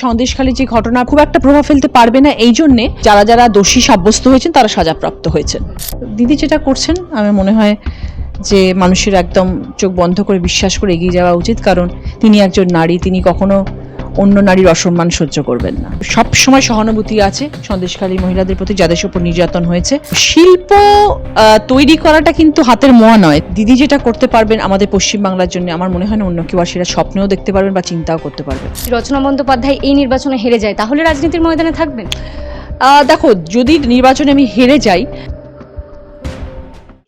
সন্দেশখালী যে ঘটনা, খুব একটা প্রভাব ফেলতে পারবে না এই জন্যে যারা যারা দোষী সাব্যস্ত হয়েছেন, তারা সাজাপ্রাপ্ত হয়েছেন। দিদি যেটা করছেন আমার মনে হয় যে মানুষের একদম চোখ বন্ধ করে বিশ্বাস করে এগিয়ে যাওয়া উচিত, কারণ তিনি একজন নারী, তিনি কখনো অন্য নারীর অসম্মান সহ্য করবেন না। সব সময় সহানুভূতি আছে সন্দেশখালী মহিলাদের প্রতি যাদের উপর নির্যাতন হয়েছে। শিল্প তৈরি করাটা কিন্তু হাতের মোয়া নয়। দিদি যেটা করতে পারবেন আমাদের পশ্চিমবাংলার জন্য আমার মনে হয় না অন্য কেউ আর সেটা স্বপ্নেও দেখতে পারবেন বা চিন্তাও করতে পারবেন। রচনা বন্দ্যোপাধ্যায় এই নির্বাচনে হেরে যায় তাহলে রাজনীতির ময়দানে থাকবেন? আহ, দেখো যদি নির্বাচনে আমি হেরে যাই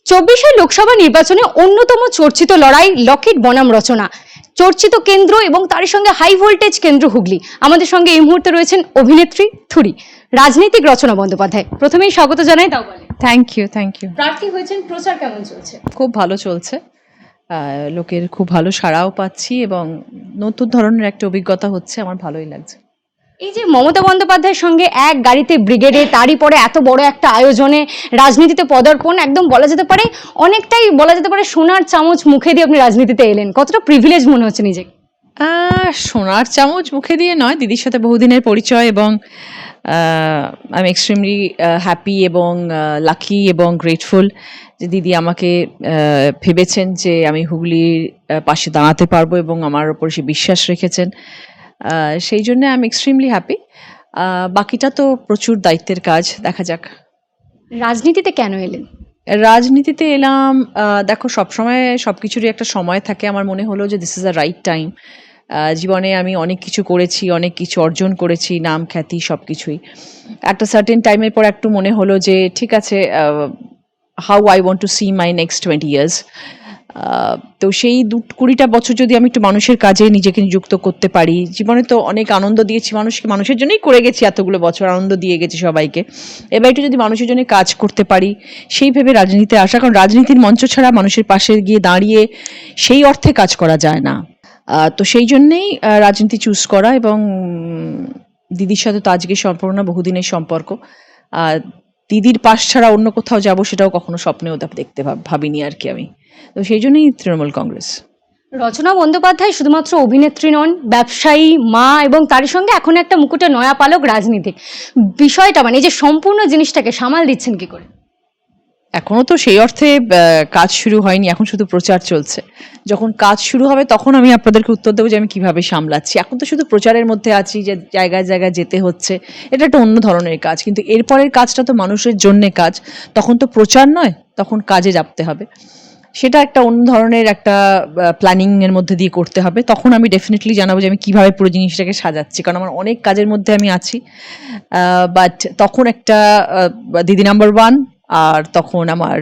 চব্বিশের লোকসভা নির্বাচনে অন্যতম চর্চিত লড়াই লকেট বনাম রচনা। চর্চিত কেন্দ্র এবং তার সঙ্গে হাই ভোল্টেজ কেন্দ্র হুগলি। আমাদের সঙ্গে এই মুহূর্তে রয়েছেন অভিনেত্রী থুরি। রাজনৈতিক রচনা বন্দ্যোপাধ্যায়। প্রথমেই স্বাগত জানাই তাও বলে। থ্যাংক ইউ থ্যাংক ইউ প্রার্থী হয়েছেন প্রচার কেমন চলছে? খুব ভালো চলছে। লোকের খুব ভালো সাড়াও পাচ্ছি এবং নতুন ধরনের একটা অভিজ্ঞতা হচ্ছে আমার ভালোই লাগছে। এই যে মমতা বন্দ্যোপাধ্যায়ের সঙ্গে এক গাড়িতে ব্রিগেডে, তারই পরে এত বড় একটা আয়োজনে রাজনীতিতে পদার্পণ, একদম বলা যেতে পারে, অনেকটাই বলা যেতে পারে সোনার চামচ মুখে দিয়ে আপনি রাজনীতিতে এলেন। কতটা প্রিভিলেজ মনে হচ্ছে নিজেকে? সোনার চামচ মুখে দিয়ে নয়, দিদির সাথে বহুদিনের পরিচয় এবং আই এম এক্সট্রিমলি হ্যাপি এবং লাকি এবং গ্রেটফুল যে দিদি আমাকে ভেবেছেন যে আমি হুগলির পাশে দাঁড়াতে পারব এবং আমার ওপর সে বিশ্বাস রেখেছেন। সেই জন্য আই এম এক্সট্রিমলি হ্যাপি বাকিটা তো প্রচুর দায়িত্বের কাজ দেখা যাক। রাজনীতিতে কেন এলেন? রাজনীতিতে এলাম দেখো সবসময় সব কিছুরই একটা সময় থাকে। আমার মনে হলো যে this is a right time জীবনে আমি অনেক কিছু করেছি অনেক কিছু অর্জন করেছি নাম খ্যাতি সব কিছুই একটা সার্টেন টাইমের পর একটু মনে হলো যে ঠিক আছে how I want to see my next twenty years তো সেই দু কুড়িটা বছর যদি আমি একটু মানুষের কাজে নিজেকে নিযুক্ত করতে পারি, জীবনে তো অনেক আনন্দ দিয়েছি, মানুষকে, মানুষের জন্যই করে গেছি এতগুলো বছর, আনন্দ দিয়ে গেছি সবাইকে। এবার একটু যদি মানুষের জন্য কাজ করতে পারি, সেই ভেবে রাজনীতিতে আসা, কারণ রাজনীতির মঞ্চ ছাড়া মানুষের পাশে গিয়ে দাঁড়িয়ে সেই অর্থে কাজ করা যায় না। তো সেই জন্যেই রাজনীতি চুজ করা এবং দিদির সাথে তো আজকে সম্পর্ক বহুদিনের সম্পর্ক। দিদির পাশ ছাড়া অন্য কোথাও যাব সেটাও কখনো স্বপ্নেও দেখতে ভাবিনি আর কি আমি। তো সেই জন্যই তৃণমূল কংগ্রেস। রচনা বন্দ্যোপাধ্যায় শুধুমাত্র অভিনেত্রী নন ব্যবসায়ী মা এবং তারই সঙ্গে এখন একটা মুকুটে নয়া পালক রাজনীতিক বিষয়টা মানে এই যে সম্পূর্ণ জিনিসটাকে সামাল দিচ্ছেন কি করে? এখনও তো সেই অর্থে কাজ শুরু হয়নি এখন শুধু প্রচার চলছে। যখন কাজ শুরু হবে তখন আমি আপনাদেরকে উত্তর দেবো যে আমি কীভাবে সামলাচ্ছি। এখন তো শুধু প্রচারের মধ্যে আছি যে জায়গায় জায়গায় যেতে হচ্ছে এটা একটা অন্য ধরনের কাজ। কিন্তু এরপরের কাজটা তো মানুষের জন্যে কাজ। তখন তো প্রচার নয় তখন কাজে যাপতে হবে। সেটা একটা অন্য ধরনের একটা প্ল্যানিং এর মধ্যে দিয়ে করতে হবে। তখন আমি ডেফিনেটলি জানাব যে আমি কীভাবে পুরো জিনিসটাকে সাজাচ্ছি। কারণ আমার অনেক কাজের মধ্যে আমি আছি। বাট তখন একটা দিদি নাম্বার ওয়ান আর তখন আমার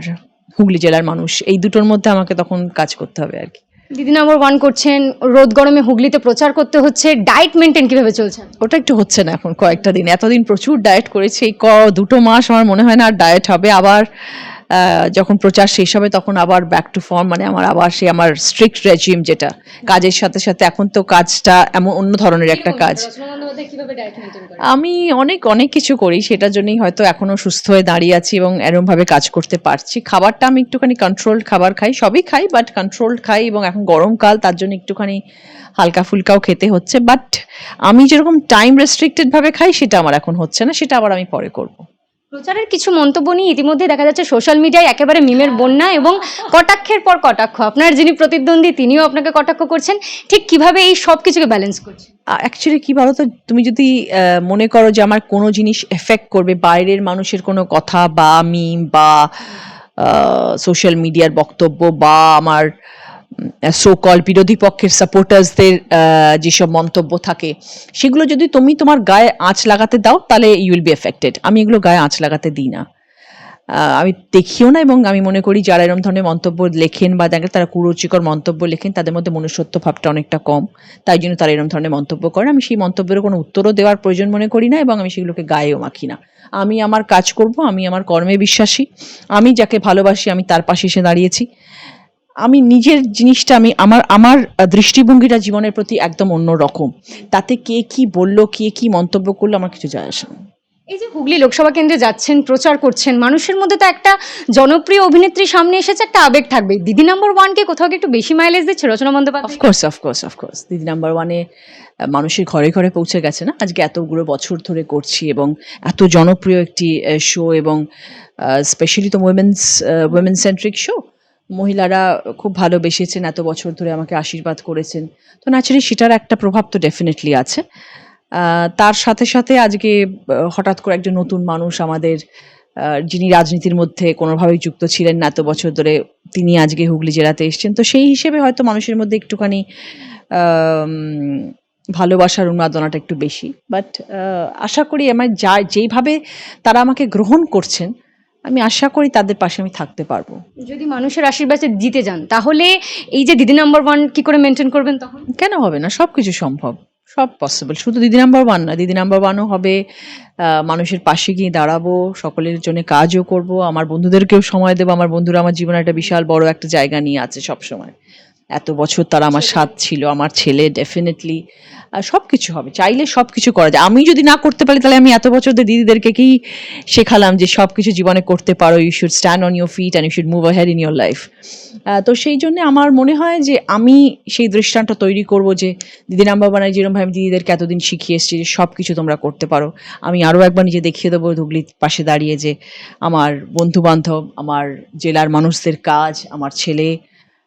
হুগলি জেলার মানুষ। এই দুটোর মধ্যে আমাকে তখন কাজ করতে হবে আর কি। দিদি নম্বর ওয়ান করছেন রোদ গরমে হুগলিতে প্রচার করতে হচ্ছে ডায়েট মেনটেন কীভাবে চলছে? ওটা একটু হচ্ছে না এখন কয়েকটা দিন। এতদিন প্রচুর ডায়েট করেছি এই ক দুটো মাস আমার মনে হয় না আর ডায়েট হবে। আবার যখন প্রচার শেষ হবে তখন আবার ব্যাক টু ফর্ম মানে আমার আবার সেই আমার স্ট্রিক্ট রেজিম যেটা। কাজের সাথে সাথে এখন তো কাজটা এমন অন্য ধরনের একটা কাজ। আমি অনেক অনেক কিছু করি সেটার জন্যই হয়তো এখনও সুস্থ হয়ে দাঁড়িয়ে আছি এবং এরমভাবে কাজ করতে পারছি। খাবারটা আমি একটুখানি কন্ট্রোলড খাবার খাই সবই খাই বাট কন্ট্রোলড খাই এবং এখন গরমকাল তার জন্য একটুখানি হালকা ফুলকাও খেতে হচ্ছে। বাট আমি যেরকম টাইম রেস্ট্রিক্টেড ভাবে খাই সেটা আমার এখন হচ্ছে না সেটা আবার আমি পরে করব। প্রচারের কিছু মন্তব্য নিয়ে ইতিমধ্যে দেখা যাচ্ছে সোশ্যাল মিডিয়ায় একেবারে মিমের বন্যা এবং কটাক্ষের পর কটাক্ষ। আপনার যিনি প্রতিদ্বন্দ্বী, তিনিও আপনাকে কটাক্ষ করছেন। ঠিক কীভাবে এই সব কিছুকে ব্যালেন্স করছেন? অ্যাকচুয়ালি কি বলো তো তুমি যদি মনে করো যে আমার কোনো জিনিস এফেক্ট করবে, বাইরের মানুষের কোনো কথা বা মিম বা সোশ্যাল মিডিয়ার বক্তব্য বা আমার সো কল বিরোধী পক্ষের সাপোর্টার্সদের যেসব মন্তব্য থাকে, সেগুলো যদি তুমি তোমার গায়ে আঁচ লাগাতে দাও, তাহলে ইউ উইল বি এফেক্টেড আমি এগুলো গায়ে আঁচ লাগাতে দিই না। আমি দেখিও না এবং আমি মনে করি যারা এরকম ধরনের মন্তব্য লেখেন বা দেখেন তারা কুরুচিকর মন্তব্য লেখেন, তাদের মধ্যে মনুষ্যত্ব ভাবটা অনেকটা কম। তাই জন্য তারা এরকম ধরনের মন্তব্য করেন। আমি সেই মন্তব্যের কোনো উত্তরও দেওয়ার প্রয়োজন মনে করি না এবং আমি সেগুলোকে গায়েও মাখি না। আমি আমার কাজ করব, আমি আমার কর্মে বিশ্বাসী। আমি যাকে ভালোবাসি, আমি তার পাশে এসে দাঁড়িয়েছি। আমি নিজের জিনিসটা আমি আমার আমার দৃষ্টিভঙ্গিটা জীবনের প্রতি একদম অন্য রকম। তাতে কে কি বলল কে কি মন্তব্য করল আমার কিছু যায় আসে না। এই যে হুগলি লোকসভা কেন্দ্রে যাচ্ছেন প্রচার করছেন মানুষের মধ্যে তো একটা জনপ্রিয় অভিনেত্রী সামনে এসেছে একটা আবেগ থাকবে দিদি নাম্বার ওয়ানকে কোথাও একটু বেশি মাইলেজ দিচ্ছে Rachna Bandyopadhyay? Of course of course of course দিদি নাম্বার ওয়ানে মানুষের ঘরে ঘরে পৌঁছে গেছে না? আজকে এতগুলো বছর ধরে করছি এবং এত জনপ্রিয় একটি শো এবং স্পেশালি তো উইমেন্স উইমেন সেন্ট্রিক শো মহিলারা খুব ভালোবেসেছেন, এত বছর ধরে আমাকে আশীর্বাদ করেছেন। তো ন্যাচারালি সেটার একটা প্রভাব তো ডেফিনেটলি আছে। তার সাথে সাথে আজকে হঠাৎ করে একজন নতুন মানুষ আমাদের যিনি রাজনীতির মধ্যে কোনোভাবেই যুক্ত ছিলেন না, এত বছর ধরে তিনি আজকে হুগলি জেলাতে এসেছেন। তো সেই হিসেবে হয়তো মানুষের মধ্যে একটুখানি ভালোবাসার উন্মাদনাটা একটু বেশি। বাট আশা করি আমার যা, যেইভাবে তারা আমাকে গ্রহণ করছেন আমি আশা করি তাদের পাশে আমি থাকতে পারব। যদি মানুষের আশীর্বাদে জিতে যান তাহলে এই যে দিদি নাম্বার ওয়ান কি করে মেনটেন করবেন তখন? কেন হবে না? সব কিছু সম্ভব। সব পসিবল শুধু দিদি নাম্বার ওয়ান না দিদি নাম্বার ওয়ানও হবে। মানুষের পাশে গিয়ে দাঁড়াবো সকলের জন্য কাজও করব। আমার বন্ধুদেরকেও সময় দেবো। আমার বন্ধুরা আমার জীবনে একটা বিশাল বড় একটা জায়গা নিয়ে আছে সব সময় এত বছর তারা আমার সাথ ছিল আমার ছেলে ডেফিনেটলি সব কিছু হবে। চাইলে সব কিছু করা যায়। আমি যদি না করতে পারি তাহলে আমি এত বছর ধরে দিদিদেরকে কি শেখালাম যে সব কিছু জীবনে করতে পারো। You should stand on your feet and you should move ahead in your life তো সেই জন্য আমার মনে হয় যে আমি সেই দৃষ্টান্ত তৈরি করব যে দিদি নাম্বার বানাই যেরকমভাবে আমি দিদিদেরকে এতদিন শিখিয়ে এসেছি যে সব কিছু তোমরা করতে পারো। আমি আরও একবার নিজে দেখিয়ে দেবো ধুগলির পাশে দাঁড়িয়ে যে আমার বন্ধু বান্ধব আমার জেলার মানুষদের কাজ আমার ছেলে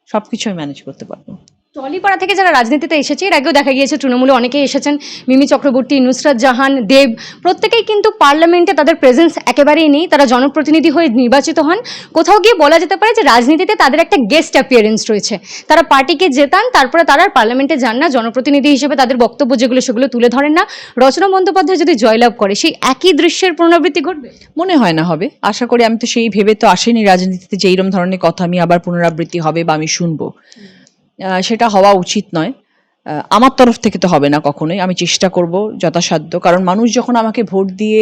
সব কিছু আমি ম্যানেজ করতে পারব। টলিপাড়া থেকে যারা রাজনীতিতে এসেছে, এর আগেও দেখা গিয়েছে তৃণমূলে অনেকেই এসেছেন। মিমি চক্রবর্তী, নুসরাত জাহান, দেব, প্রত্যেকেই কিন্তু পার্লামেন্টে তাদের প্রেজেন্স একেবারেই নেই। তারা জনপ্রতিনিধি হয়ে নির্বাচিত হন। কোথাও গিয়ে বলা যেতে পারে যে রাজনীতিতে তাদের একটা গেস্ট অ্যাপিয়ারেন্স রয়েছে। তারা পার্টিকে জেতান, তারপরে তারা পার্লামেন্টে যান না। জনপ্রতিনিধি হিসেবে তাদের বক্তব্য যেগুলো, সেগুলো তুলে ধরেন না। রচনা বন্দ্যোপাধ্যায় যদি জয়লাভ করে, সেই একই দৃশ্যের পুনরাবৃত্তি ঘটবে? মনে হয় না হবে। আশা করি আমি তো সেই ভেবে তো আসেনি রাজনীতিতে যে এইরকম ধরনের কথা আমি আবার পুনরাবৃত্তি হবে বা আমি শুনব। সেটা হওয়া উচিত নয়। আমার তরফ থেকে তো হবে না কখনোই। আমি চেষ্টা করব যথাসাধ্য। কারণ মানুষ যখন আমাকে ভোট দিয়ে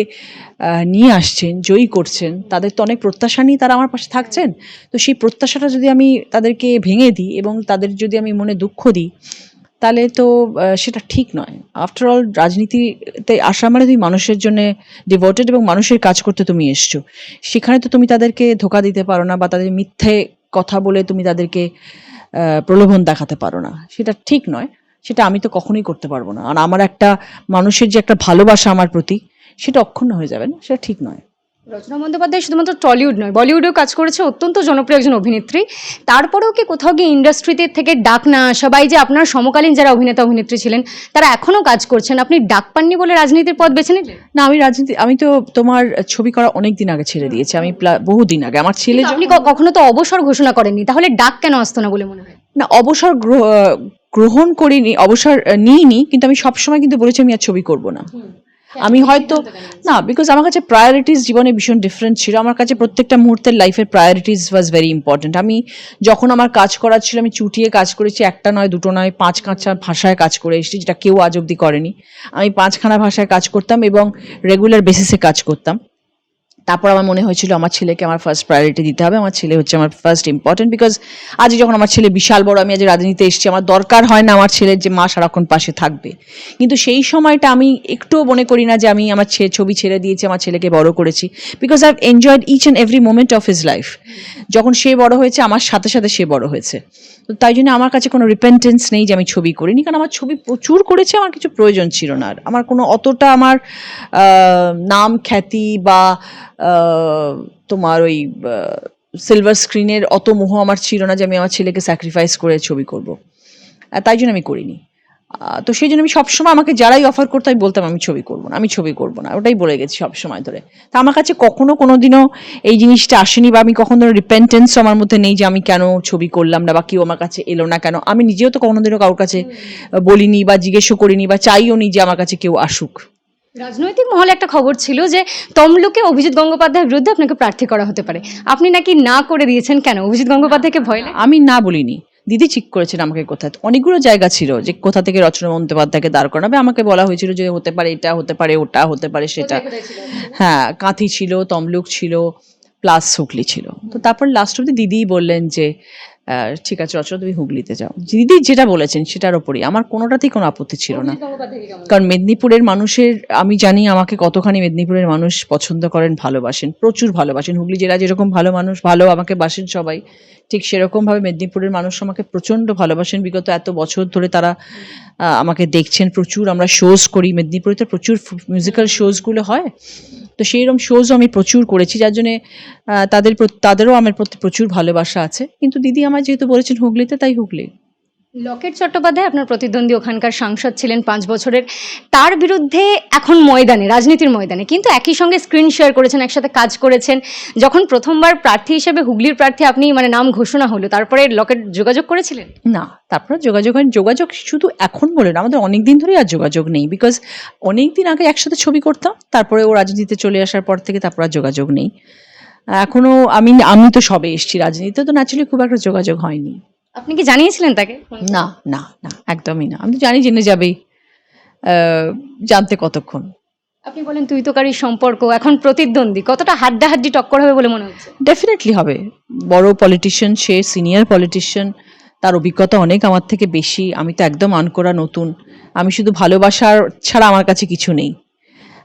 নিয়ে আসছেন, জয়ী করছেন, তাদের তো অনেক প্রত্যাশা নিয়ে তারা আমার পাশে থাকছেন। তো সেই প্রত্যাশাটা যদি আমি তাদেরকে ভেঙে দিই এবং তাদের যদি আমি মনে দুঃখ দিই, তাহলে তো সেটা ঠিক নয়। আফটার অল রাজনীতিতে আসা মানে তুমি মানুষের জন্য ডিভোটেড এবং মানুষের কাজ করতে তুমি এসছো। সেখানে তো তুমি তাদেরকে ধোকা দিতে পারো না বা তাদের মিথ্যে কথা বলে তুমি তাদেরকে প্রলোভন দেখাতে পারো না। সেটা ঠিক নয়। সেটা আমি তো কখনোই করতে পারব না। আর আমার একটা মানুষের যে একটা ভালোবাসা আমার প্রতি, সেটা অক্ষুণ্ণ হয়ে যাবে না। সেটা ঠিক নয়। রচনা বন্দ্যোপাধ্যায় শুধুমাত্র টলিউড নয় বলিউডেও কাজ করেছে অত্যন্ত জনপ্রিয় একজন অভিনেত্রী। তারপরেও কি কোথাও গিয়ে ইন্ডাস্ট্রিতে থেকে ডাক না সবাই যে আপনার সমকালীন যারা অভিনেতা অভিনেত্রী ছিলেন তারা এখনও কাজ করছেন। আপনি ডাক পাননি বলে রাজনীতির পথ বেছে নিলেন? না আমি রাজনীতি আমি তো তোমার ছবি করা অনেক দিন আগে ছেড়ে দিয়েছি। আমি বহুদিন আগে। আমার ছেলে আপনি কখনো তো অবসর ঘোষণা করেননি। তাহলে ডাক কেন আসতো না বলে মনে হয়? না অবসর গ্রহ- গ্রহণ করিনি অবসর নিইনি কিন্তু আমি সবসময় কিন্তু বলেছি আমি আর ছবি করব না। আমি হয়তো না বিকজ আমার কাছে প্রায়োরিটিস জীবনে ভীষণ ডিফারেন্ট ছিল। আমার কাছে প্রত্যেকটা মুহূর্তের লাইফের প্রায়োরিটিস ওয়াজ ভেরি ইম্পর্টেন্ট আমি যখন আমার কাজ করার ছিল আমি চুটিয়ে কাজ করেছি একটা নয় দুটো নয় পাঁচ কাঁচা ভাষায় কাজ করে এসেছি যেটা কেউ আজ অব্দি করেনি। আমি পাঁচখানা ভাষায় কাজ করতাম এবং রেগুলার বেসিসে কাজ করতাম। তারপর আমার মনে হয়েছিল আমার ছেলেকে আমার ফার্স্ট প্রায়োরিটি দিতে হবে। আমার ছেলে হচ্ছে আমার ফার্স্ট ইম্পর্টেন্ট বিকজ আজ যখন আমার ছেলে বিশাল বড়, আমি আজ রাজনীতিতে এসেছি, আমার দরকার হয় না আমার ছেলের যে মা সারাক্ষণ পাশে থাকবে। কিন্তু সেই সময়টা আমি একটুও মনে করি না যে আমি আমার ছবি ছেড়ে দিয়েছি, আমার ছেলেকে বড় করেছি because I enjoyed each and every moment of his life যখন সে বড় হয়েছে, আমার সাথে সাথে সে বড় হয়েছে। তো তাই জন্য আমার কাছে কোনো রিপেন্টেন্স নেই যে আমি ছবি করিনি, কারণ আমার ছবি প্রচুর করেছে, আমার কিছু প্রয়োজন ছিল না। আর আমার কোনো অতটা আমার নাম খ্যাতি বা তোমার ওই সিলভার স্ক্রিনের অত মোহ আমার ছিল না যে আমি আমার ছেলেকে স্যাক্রিফাইস করে ছবি করব। তাই জন্য আমি করিনি। তো সেই জন্য আমি সবসময় আমাকে যারাই অফার করতো আমি বলতাম আমি ছবি করব না আমি ছবি করব না। ওটাই বলে গেছি সবসময় ধরে। তা আমার কাছে কখনো কোনো দিনও এই জিনিসটা আসেনি বা আমি কখনো রিপেন্টেন্স আমার মধ্যে নেই যে আমি কেন ছবি করলাম না বা কেউ আমার কাছে এলো না কেন। আমি নিজেও তো কোনোদিনও কারোর কাছে বলিনি বা জিজ্ঞেসও করিনি বা চাইও নি যে আমার কাছে কেউ আসুক। রাজনৈতিক মহলে একটা খবর ছিল যে তমলুকে অভিজিৎ গঙ্গোপাধ্যায়ের বিরুদ্ধে আপনাকে প্রার্থী করা হতে পারে। আপনি নাকি না করে দিয়েছেন কেন? অভিজিৎ গঙ্গোপাধ্যায়কে ভয় আমি না বলিনি। দিদি ঠিক করেছেন আমাকে কোথায় অনেকগুলো জায়গা ছিল যে কোথা থেকে রচনা বন্দ্যোপাধ্যায়কে দাঁড় করাবে। আমাকে বলা হয়েছিল যে হতে পারে এটা হতে পারে ওটা হতে পারে সেটা। হ্যাঁ কাঁথি ছিল তমলুক ছিল প্লাস হুগলি ছিল। তো তারপর লাস্ট অব্দি দিদিই বললেন যে ঠিক আছে রচনা তুমি হুগলিতে যাও। দিদি যেটা বলেছেন সেটার ওপরই। আমার কোনোটাতেই কোনো আপত্তি ছিল না। কারণ মেদিনীপুরের মানুষের আমি জানি আমাকে কতখানি মেদিনীপুরের মানুষ পছন্দ করেন ভালোবাসেন প্রচুর ভালোবাসেন। হুগলি জেলা যেরকম ভালো মানুষ ভালো আমাকে বাসেন সবাই। ঠিক সেরকমভাবে মেদিনীপুরের মানুষ আমাকে প্রচণ্ড ভালোবাসেন। বিগত এত বছর ধরে তারা আমাকে দেখছেন। প্রচুর আমরা শোজ করি। মেদিনীপুরে তো প্রচুর মিউজিক্যাল শোজগুলো হয়। তো সেইরকম শোজও আমি প্রচুর করেছি। যার জন্যে তাদের তাদেরও আমার প্রতি প্রচুর ভালোবাসা আছে। কিন্তু দিদি আমার যেহেতু বলেছেন হুগলিতে, তাই হুগলি। লকেট চট্টোপাধ্যায় আপনার প্রতিদ্বন্দ্বী ওখানকার সাংসদ ছিলেন পাঁচ বছরের। তার বিরুদ্ধে এখন ময়দানে, রাজনীতির ময়দানে, কিন্তু একই সঙ্গে স্ক্রিন শেয়ার করেছেন, একসাথে কাজ করেছেন। যখন প্রথমবার প্রার্থী হিসেবে হুগলির প্রার্থী আপনি মানে নাম ঘোষণা হলো, তারপরে লকেট যোগাযোগ করেছিলেন? না, তারপরে যোগাযোগ যোগাযোগ শুধু এখন বলে না, আমাদের অনেক দিন ধরেই আর যোগাযোগ নেই। বিকজ অনেক দিন আগে একসাথে ছবি করতাম, তারপরে ও রাজনীতিতে চলে আসার পর থেকে তারপর আর যোগাযোগ নেই। এখনও আমি আমি তো সবে এসেছি রাজনীতিতে, তো ন্যাচুরালি খুব একটা যোগাযোগ হয়নি। আপনি কি জানিয়েছিলেন তাকে? না না না একদমই না। আমি তো জানি জেনে যাবেই। জানতে কতক্ষণ। আপনি বলেন তুই তোকারির সম্পর্ক এখন প্রতিদ্বন্দ্বী কতটা হাড্ডা হাড্ডাহাড্ডি টক্কর হবে বলে মনে হচ্ছে? ডেফিনেটলি হবে। বড় পলিটিশিয়ান সে সিনিয়র পলিটিশিয়ান তার অভিজ্ঞতা অনেক আমার থেকে বেশি। আমি তো একদম আনকরা নতুন। আমি শুধু ভালোবাসার ছাড়া আমার কাছে কিছু নেই।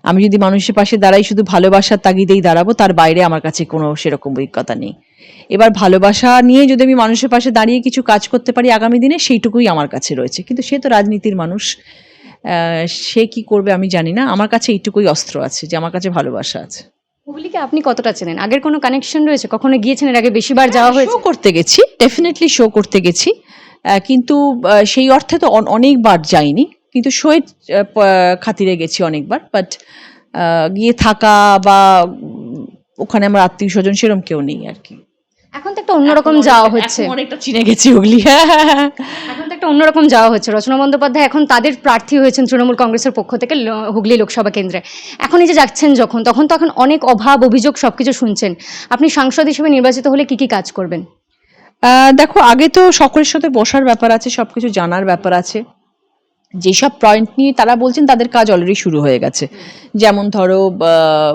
আমি যদি মানুষের পাশে দাঁড়াই শুধু ভালোবাসার তাগিদেই দাঁড়াবো তার বাইরে আমার কাছে কোনো সেরকম অভিজ্ঞতা নেই। এবার ভালোবাসা নিয়ে যদি আমি মানুষের পাশে দাঁড়িয়ে কিছু কাজ করতে পারি আগামী দিনে সেইটুকুই আমার কাছে রয়েছে। কিন্তু সে তো রাজনীতির মানুষ সে কি করবে আমি জানি না। আমার কাছে এইটুকুই অস্ত্র আছে যে আমার কাছে ভালোবাসা আছে। হুগলিকে আপনি কতটা চেনেন? আগের কোনো কানেকশন রয়েছে? কখনো গিয়েছেন এর আগে বেশিবার যাওয়া হয়েছে? শো করতে গেছি ডেফিনেটলি শো করতে গেছি। কিন্তু সেই অর্থে তো অনেকবার যাইনি। কিন্তু শোয়ের খাতিরে গেছি অনেকবার বাট গিয়ে থাকা বা ওখানে আমার আত্মীয় স্বজন সেরম কেউ নেই আর কি। এখন তো একটা অন্যরকম যাওয়া হচ্ছে। অনেকটা চিনে গেছি হুগলি হ্যাঁ হ্যাঁ, হ্যাঁ। এখন তো একটা অন্যরকম যাওয়া হচ্ছে। রচনা বন্দ্যোপাধ্যায় এখন তাদের প্রার্থী হয়েছেন তৃণমূল কংগ্রেসের পক্ষ থেকে হুগলি লোকসভা কেন্দ্রে। এখন এই যে যাচ্ছেন যখন তখন তো এখন অনেক অভাব অভিযোগ সব কিছু শুনছেন। আপনি সাংসদ হিসেবে নির্বাচিত হলে কি কি কাজ করবেন? দেখো আগে তো সকলের সাথে বসার ব্যাপার আছে সব কিছু জানার ব্যাপার আছে। যেসব পয়েন্ট নিয়ে তারা বলছেন, তাদের কাজ অলরেডি শুরু হয়ে গেছে। যেমন ধরো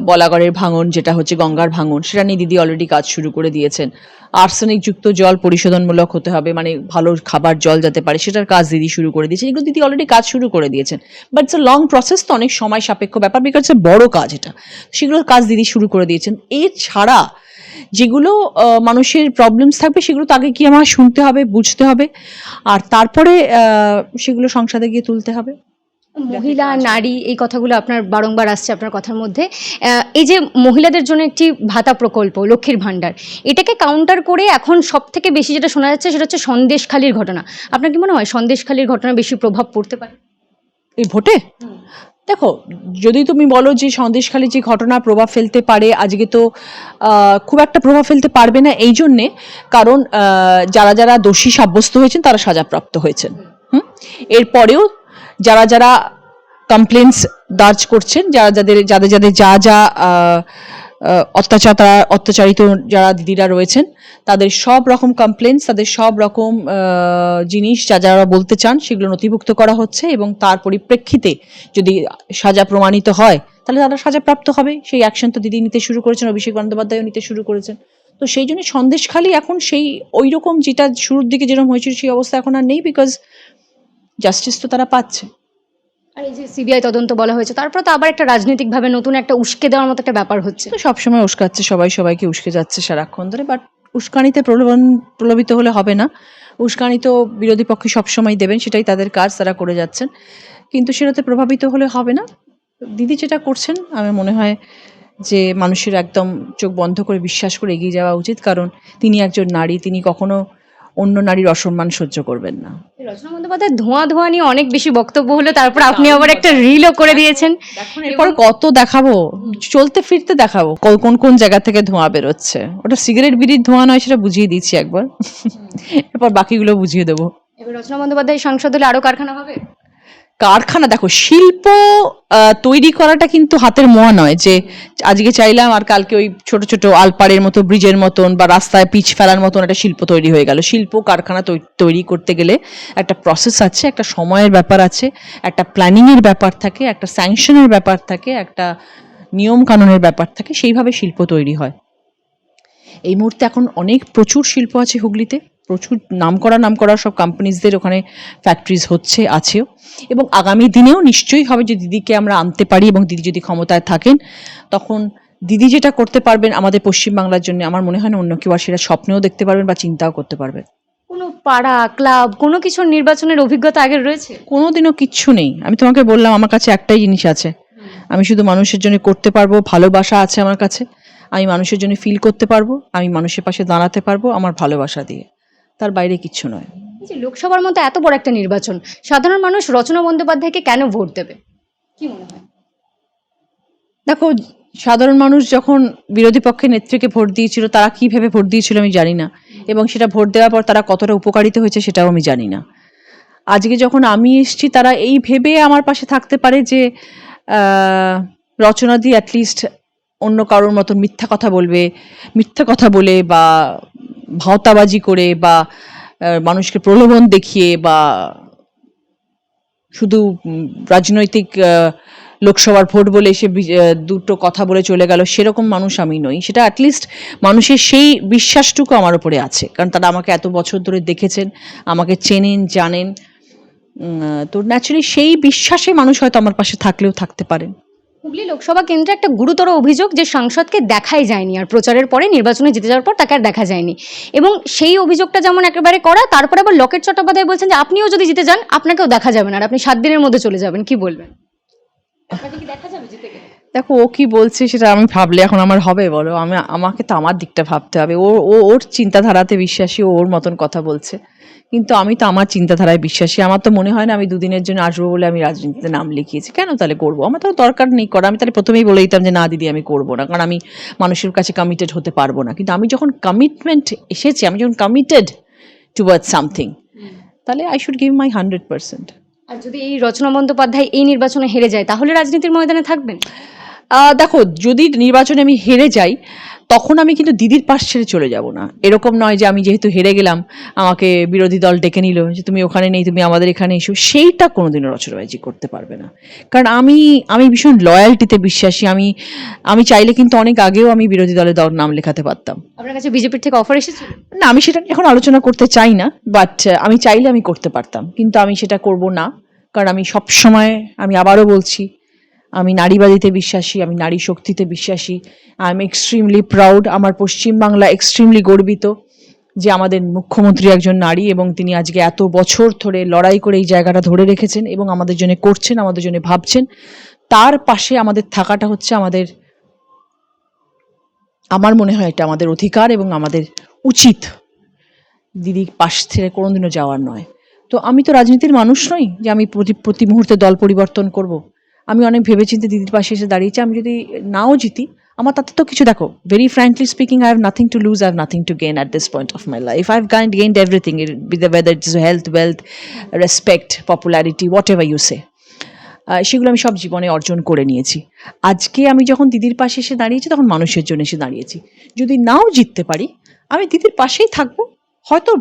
বলাগড়ের ভাঙন, যেটা হচ্ছে গঙ্গার ভাঙন, সেটা নিয়ে দিদি অলরেডি কাজ শুরু করে দিয়েছেন। আর্সেনিক যুক্ত জল পরিশোধনমূলক হতে হবে মানে ভালো খাবার জল যাতে পারে, সেটার কাজ দিদি শুরু করে দিয়েছেন। এগুলো দিদি অলরেডি কাজ শুরু করে দিয়েছেন। বাট ইটস লং প্রসেস তো অনেক সময় সাপেক্ষ ব্যাপার বিকজ বড় কাজ এটা। সেগুলোর কাজ দিদি শুরু করে দিয়েছেন। এছাড়া যেগুলো মানুষের প্রবলেমস থাকবে সেগুলো তাকে কি আমার শুনতে হবে বুঝতে হবে। আর তারপরে সেগুলো সংসদে গিয়ে তুলতে হবে। মহিলা নারী এই কথাগুলো আপনার বারংবার আসছে আপনার কথার মধ্যে। এই যে মহিলাদের জন্য একটি ভাতা প্রকল্প লক্ষ্মীর ভাণ্ডার এটাকে কাউন্টার করে এখন সব থেকে বেশি যেটা শোনা যাচ্ছে সেটা হচ্ছে সন্দেশখালির ঘটনা। আপনার কি মনে হয় সন্দেশখালির ঘটনা বেশি প্রভাব পড়তে পারে? এই ভোটে? দেখো, যদি তুমি বলো যে সন্দেশখালী যে ঘটনা প্রভাব ফেলতে পারে, আজকে তো খুব একটা প্রভাব ফেলতে পারবে না এই জন্যে, কারণ যারা যারা দোষী সাব্যস্ত হয়েছেন, তারা সাজাপ্রাপ্ত হয়েছেন। হুম? এরপরেও যারা যারা কমপ্লেন্টস দার্জ করছেন, যারা যাদের যাদের যাদের যা যা অত্যাচার, তারা অত্যাচারিত যারা দিদিরা রয়েছেন, তাদের সব রকম কমপ্লেন্টস তাদের সব রকম জিনিস যা যারা বলতে চান সেগুলো নথিভুক্ত করা হচ্ছে এবং তার পরিপ্রেক্ষিতে যদি সাজা প্রমাণিত হয়, তাহলে তারা সাজাপ্রাপ্ত হবে। সেই অ্যাকশন তো দিদি নিতে শুরু করেছেন, অভিষেক বন্দ্যোপাধ্যায়ও নিতে শুরু করেছেন। তো সেই জন্য সন্দেশখালি এখন সেই ওই রকম যেটা শুরুর দিকে যেরকম হয়েছিল সেই অবস্থা এখন আর নেই বিকজ জাস্টিস তো তারা পাচ্ছে। আর এই যে সিবিআই তদন্ত বলা হয়েছে, তারপর তো আবার একটা রাজনৈতিকভাবে নতুন একটা উস্কে দেওয়ার মতো একটা ব্যাপার হচ্ছে। সবসময় উস্কাচ্ছে, সবাই সবাইকে উস্কে যাচ্ছে সারাক্ষণ ধরে বাট উস্কানিতে প্রলোভন প্রলোভিত হলে হবে না। উস্কানি তো বিরোধী পক্ষে সবসময় দেবেন, সেটাই তাদের কাজ, তারা করে যাচ্ছেন। কিন্তু সেটাতে প্রভাবিত হলে হবে না। দিদি যেটা করছেন, আমার মনে হয় যে মানুষের একদম চোখ বন্ধ করে বিশ্বাস করে এগিয়ে যাওয়া উচিত, কারণ তিনি একজন নারী, তিনি কখনো অন্য নারীর অসম্মান সহ্য করবেন না। রচনা বন্দ্যোপাধ্যায় ধোঁয়া ধোঁয়া নিয়ে অনেক বেশি বক্তব্য হলো তারপর আপনি আবার একটা রিলও করে দিয়েছেন। এরপর কত দেখাবো? চলতে ফিরতে দেখাবো। কোন কোন কোন জায়গা থেকে ধোঁয়া বেরোচ্ছে? ওটা সিগারেট বিড়ির ধোঁয়া নয় সেটা বুঝিয়ে দিচ্ছি একবার। এরপর বাকিগুলো বুঝিয়ে দেবো। এবার রচনা বন্দ্যোপাধ্যায় সাংসদ হলে আরও কারখানা হবে? কারখানা, দেখো, শিল্প তৈরি করাটা কিন্তু হাতের মোয়া নয় যে আজকে চাইলাম আর কালকে ওই ছোট ছোট আলপাড়ের মতো, ব্রিজের মতন বা রাস্তায় পিচ ফেলার মতন একটা শিল্প তৈরি হয়ে গেল। শিল্প, কারখানা তৈরি করতে গেলে একটা প্রসেস আছে, একটা সময়ের ব্যাপার আছে, একটা প্ল্যানিংয়ের ব্যাপার থাকে, একটা স্যাংশনের ব্যাপার থাকে, একটা নিয়ম কানুনের ব্যাপার থাকে, সেইভাবে শিল্প তৈরি হয়। এই মুহূর্তে এখন অনেক প্রচুর শিল্প আছে হুগলিতে। প্রচুর নাম করা নাম করা সব কোম্পানিজদের ওখানে ফ্যাক্টরিজ হচ্ছে আছেও। এবং আগামী দিনেও নিশ্চয়ই হবে যে দিদিকে আমরা আনতে পারি এবং দিদি যদি ক্ষমতায় থাকেন তখন দিদি যেটা করতে পারবেন আমাদের পশ্চিমবাংলার জন্য আমার মনে হয় না অন্য কেউ আর সেটা স্বপ্নেও দেখতে পারবেন বা চিন্তাও করতে পারবেন। কোনো পাড়া ক্লাব কোনো কিছুর নির্বাচনের অভিজ্ঞতা আগের রয়েছে? কোনোদিনও কিচ্ছু নেই। আমি তোমাকে বললাম আমার কাছে একটাই জিনিস আছে। আমি শুধু মানুষের জন্য করতে পারব ভালোবাসা আছে আমার কাছে। আমি মানুষের জন্য ফিল করতে পারব আমি মানুষের পাশে দাঁড়াতে পারব আমার ভালোবাসা দিয়ে। তার বাইরে কিচ্ছু নয়। যে লোকসভার মতো এত বড় একটা নির্বাচন সাধারণ মানুষ রচনা বন্দ্যোপাধ্যায়কে কেন ভোট দেবে? কি মনে হয়? দেখো সাধারণ মানুষ যখন বিরোধী পক্ষের নেত্রীকে ভোট দিয়েছিল তারা কি ভেবে ভোট দিয়েছিল আমি জানি না। এবং সেটা ভোট দেওয়ার পর তারা কতটা উপকারিত হয়েছে সেটাও আমি জানি না। আজকে যখন আমি এসেছি তারা এই ভেবে আমার পাশে থাকতে পারে যে রচনা দিয়ে অ্যাটলিস্ট অন্য কারোর মতন মিথ্যা কথা বলবে মিথ্যা কথা বলে বা ভাওতাবাজি করে বা মানুষকে প্রলোভন দেখিয়ে বা শুধু রাজনৈতিক লোকসভার ভোট বলে সে দুটো কথা বলে চলে গেল, সেরকম মানুষ আমি নই। সেটা অ্যাটলিস্ট মানুষের সেই বিশ্বাসটুকু আমার উপরে আছে, কারণ তারা আমাকে এত বছর ধরে দেখেছেন, আমাকে চেনেন, জানেন। তো ন্যাচুরালি সেই বিশ্বাসে মানুষ হয়তো আমার পাশে থাকলেও থাকতে পারেন। হুগলি লোকসভা কেন্দ্রে একটা গুরুতর অভিযোগ যে সাংসদকে দেখাই যায়নি আর প্রচারের পরে নির্বাচনে জিতে যাওয়ার পর তাকে আর দেখা যায়নি। এবং সেই অভিযোগটা যেমন একেবারে করা, তারপরে আবার লকেট চট্টোপাধ্যায় বলছেন যে আপনিও যদি জিতে যান, আপনাকেও দেখা যাবে না আর আপনি সাত দিনের মধ্যে চলে যাবেন, কি বলবেন? আপনাকে কি দেখা যাবে জিতে দেখো, ও কি বলছে সেটা আমি ভাবলে এখন আমার হবে, বলো। আমি, আমাকে তো আমার দিকটা ভাবতে হবে। ও ও, ওর চিন্তাধারাতে বিশ্বাসী, ও ওর মতন কথা বলছে। কিন্তু আমি তো আমার চিন্তাধারায় বিশ্বাসী। আমার তো মনে হয় না আমি দুদিনের জন্য আসব বলে আমি রাজনীতিতে নাম লিখিয়েছি। কেন তাহলে করব? আমার তো দরকার নেই করা। আমি তাহলে প্রথমেই বলে দিতাম যে, না দিদি, আমি করব না। কারণ আমি মানুষের কাছে কমিটেড হতে পারব না। কিন্তু আমি যখন কমিটমেন্ট এসেছি, আমি যখন কমিটেড টুয়ার্ড সামথিং তাহলে I should give my hundred percent আর যদি এই রচনা বন্দ্যোপাধ্যায় এই নির্বাচনে হেরে যায়, তাহলে রাজনীতির ময়দানে থাকবেন? দেখো যদি নির্বাচনে আমি হেরে যাই তখন আমি কিন্তু দিদির পাশ ছেড়ে চলে যাব না। এরকম নয় যে আমি যেহেতু হেরে গেলাম আমাকে বিরোধী দল ডেকে নিল যে তুমি ওখানে নেই তুমি আমাদের এখানে এসো সেইটা কোনোদিনও রচনাবাজি করতে পারবে না। কারণ আমি আমি ভীষণ লয়্যালটিতে বিশ্বাসী আমি আমি চাইলে কিন্তু অনেক আগেও আমি বিরোধী দলের দল নাম লেখাতে পারতাম। আপনার কাছে বিজেপির থেকে অফার এসেছে? না আমি সেটা এখন আলোচনা করতে চাই না বাট আমি চাইলে আমি করতে পারতাম কিন্তু আমি সেটা করব না কারণ আমি সব সময় আমি আবারও বলছি আমি নারীবাদীতে বিশ্বাসী, আমি নারী শক্তিতে বিশ্বাসী। আই এম এক্সট্রিমলি প্রাউড আমার পশ্চিমবাংলা এক্সট্রিমলি গর্বিত যে আমাদের মুখ্যমন্ত্রী একজন নারী এবং তিনি আজকে এত বছর ধরে লড়াই করে এই জায়গাটা ধরে রেখেছেন এবং আমাদের জন্য করছেন, আমাদের জন্য ভাবছেন। তার পাশে আমাদের থাকাটা হচ্ছে আমাদের, আমার মনে হয় এটা আমাদের অধিকার এবং আমাদের উচিত। দিদির পাশ ছেড়ে কোনোদিনও যাওয়ার নয়। তো আমি তো রাজনীতির মানুষ নই যে আমি প্রতি প্রতি মুহূর্তে দল পরিবর্তন করব। আমি অনেক ভেবেচিন্তে দিদির পাশে এসে দাঁড়িয়েছি, আমি যদি নাও জিতি, আমার তাতে তো কিছু, দেখো very frankly speaking I have nothing to lose I have nothing to gain at this point of my life I have gained gained everything with whether it's health wealth respect popularity whatever you say সেগুলো আমি সব জীবনে অর্জন করে নিয়েছি। আজকে আমি যখন দিদির পাশে এসে দাঁড়িয়েছি, তখন মানুষের জন্য এসে দাঁড়িয়েছি। যদি নাও জিততে পারি, আমি দিদির পাশেই থাকব, হয়তো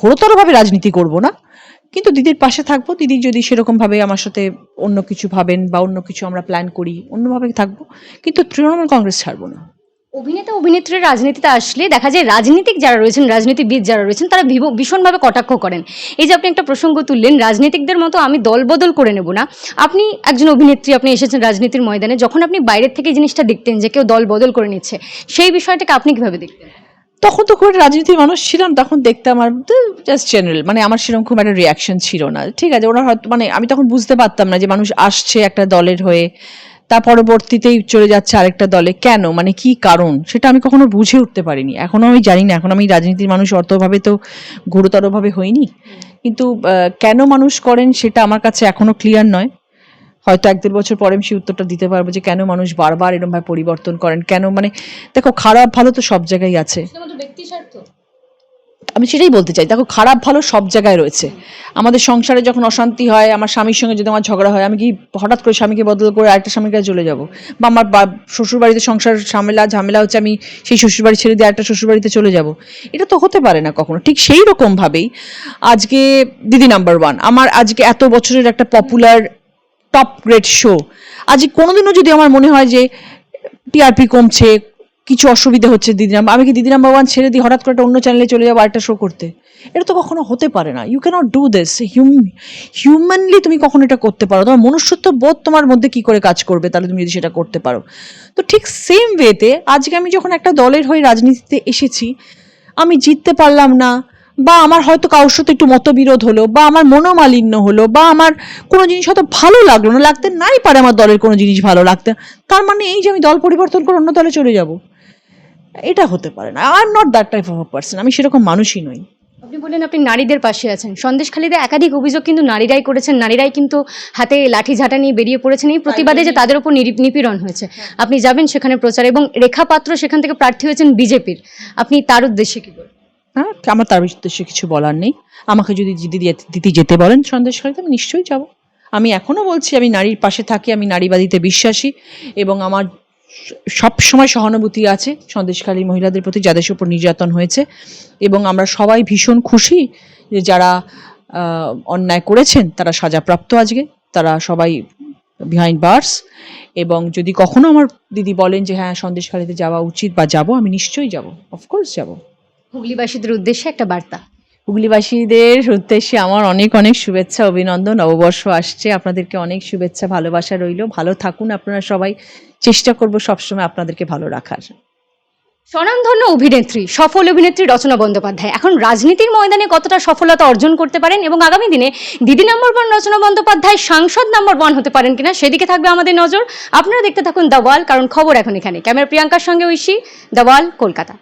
ঘোরতরভাবে রাজনীতি করব না কিন্তু দিদির পাশে থাকব। দিদি যদি সেরকমভাবে আমার সাথে অন্য কিছু ভাবেন বা অন্য কিছু আমরা প্ল্যান করি, অন্যভাবে থাকব। কিন্তু তৃণমূল কংগ্রেস ছাড়বো না। অভিনেতা, অভিনেত্রী রাজনীতিতে আসলে দেখা যায় রাজনীতিক যারা রয়েছেন, রাজনীতিবিদ যারা রয়েছেন, তারা ভীষণভাবে কটাক্ষ করেন। এই যে আপনি একটা প্রসঙ্গ তুললেন, রাজনীতিকদের মতো আমি দল বদল করে নেব না। আপনি একজন অভিনেত্রী, আপনি এসেছেন রাজনীতির ময়দানে, যখন আপনি বাইরের থেকে জিনিসটা দেখতেন যে কেউ দল বদল করে নিচ্ছে, সেই বিষয়টাকে আপনি কীভাবে দেখতেন? তখন তো খুব একটা রাজনীতির মানুষ ছিলাম, তখন দেখতাম আমার জাস্ট জেনারেল মানে আমার সেরকম খুব একটা রিয়াকশন ছিল না। ঠিক আছে, ওরা হয়তো মানে আমি তখন বুঝতে পারতাম না যে মানুষ আসছে একটা দলের হয়ে তার পরবর্তীতেই চলে যাচ্ছে আরেকটা দলে। কেন? মানে কি কারণ? সেটা আমি কখনো বুঝে উঠতে পারিনি। এখনও আমি জানি না, এখন আমি রাজনীতির মানুষ অতভাবে তো গুরুতরভাবে হইনি। কিন্তু কেন মানুষ করেন সেটা আমার কাছে এখনও ক্লিয়ার নয়। হয়তো এক দেড় বছর পরে আমি সেই উত্তরটা দিতে পারব যে কেন মানুষ বারবার এরকমভাবে পরিবর্তন করেন? কেন মানে দেখো খারাপ ভালো তো সব জায়গায় আছে। আমি সেটাই বলতে চাই দেখো খারাপ ভালো সব জায়গায় রয়েছে। আমাদের সংসারে যখন অশান্তি হয় আমার স্বামীর সঙ্গে যদি আমার ঝগড়া হয় আমি কি হঠাৎ করে স্বামীকে বদল করে আরেকটা স্বামীর কাছে চলে যাব? বা আমার বা- শ্বশুর বাড়িতে সংসার ঝামেলা ঝামেলা হচ্ছে আমি সেই শ্বশুর বাড়ি ছেড়ে দিয়ে আরেকটা শ্বশুর বাড়িতে চলে যাব। এটা তো হতে পারে না কখনো। ঠিক সেই রকমভাবেই আজকে দিদি নাম্বার ওয়ান আমার আজকে এত বছরের একটা পপুলার টপ গ্রেড শো আজ কোনোদিনও যদি আমার মনে হয় যে টিআরপি কমছে, কিছু অসুবিধা হচ্ছে দিদিরাম আমি কি দিদিরাম ওয়ান ছেড়ে দিই, হঠাৎ করে একটা অন্য চ্যানেলে চলে যাব, আরেকটা শো করতে? এটা তো কখনো হতে পারে না। ইউ ক্যানট ডু দিস হিউম হিউম্যানলি তুমি কখনো এটা করতে পারো। তোমার মনুষ্যত্ব বোধ তোমার মধ্যে কি করে কাজ করবে, তাহলে তুমি যদি সেটা করতে পারো। তো ঠিক সেম ওয়েতে আজকে আমি যখন একটা দলের হয়ে রাজনীতিতে এসেছি, আমি জিততে পারলাম না বা আমার হয়তো কারোর সাথে একটু মতবিরোধ হলো বা আমার মনোমালিন্য হলো বা আমার কোনো জিনিস হয়তো ভালো লাগল না, লাগতে নাই পারে আমার দলের কোনো জিনিস ভালো লাগতে, তার মানে এই যে আমি দল পরিবর্তন করে অন্য দলে চলে যাব, এটা হতে পারে না। I am not that type of person আমি সেরকম মানুষই নই। আপনি বললেন আপনি নারীদের পাশে আছেন। সন্দেশখালীতে একাধিক অভিযোগ কিন্তু নারীরাই করেছেন, নারীরাই কিন্তু হাতে লাঠি ঝাঁটা নিয়ে বেরিয়ে পড়েছেন। এই প্রতিবাদে যে তাদের উপর নিপীড়ন হয়েছে, আপনি যাবেন সেখানে প্রচার এবং রেখা পাত্র সেখান থেকে প্রার্থী হয়েছেন বিজেপির। আপনি তার উদ্দেশ্যে কি বলবেন? হ্যাঁ? আমার তার উদ্দেশ্যে কিছু বলার নেই। আমাকে যদি দিদি দিদি যেতে বলেন সন্দেশখালীতে আমি নিশ্চয়ই যাব। আমি এখনও বলছি, আমি নারীর পাশে থাকি, আমি নারীবাদীতে বিশ্বাসী এবং আমার সব সময় সহানুভূতি আছে সন্দেশখালী মহিলাদের প্রতি, যাদের উপর নির্যাতন হয়েছে এবং আমরা সবাই ভীষণ খুশি যে যারা অন্যায় করেছেন, তারা সাজাপ্রাপ্ত আজকে, তারা সবাই বিহাইন্ড বার্স এবং যদি কখনো আমার দিদি বলেন যে হ্যাঁ সন্দেশখালীতে যাওয়া উচিত বা যাব, আমি নিশ্চয়ই যাব। অফকোর্স যাব। হুগলিবাসীদের উদ্দেশ্যে একটা বার্তা। হুগলিবাসীদের উদ্দেশ্যে আমার অনেক অনেক শুভেচ্ছা অভিনন্দন। নববর্ষ আসছে আপনাদেরকে অনেক শুভেচ্ছা ভালোবাসা রইল। ভালো থাকুন আপনারা সবাই চেষ্টা করব সবসময় আপনাদেরকে ভালো রাখার। স্বনামধন্য অভিনেত্রী সফল অভিনেত্রী রচনা বন্দ্যোপাধ্যায় এখন রাজনীতির ময়দানে কতটা সফলতা অর্জন করতে পারেন এবং আগামী দিনে দিদি নম্বর ওয়ান রচনা বন্দ্যোপাধ্যায় সাংসদ নম্বর ওয়ান হতে পারেন কিনা সেদিকে থাকবে আমাদের নজর। আপনারা দেখতে থাকুন দ্য ওয়াল কারণ খবর এখন এখানে। ক্যামেরা প্রিয়াঙ্কার সঙ্গে ঐশী দ্য ওয়াল কলকাতা।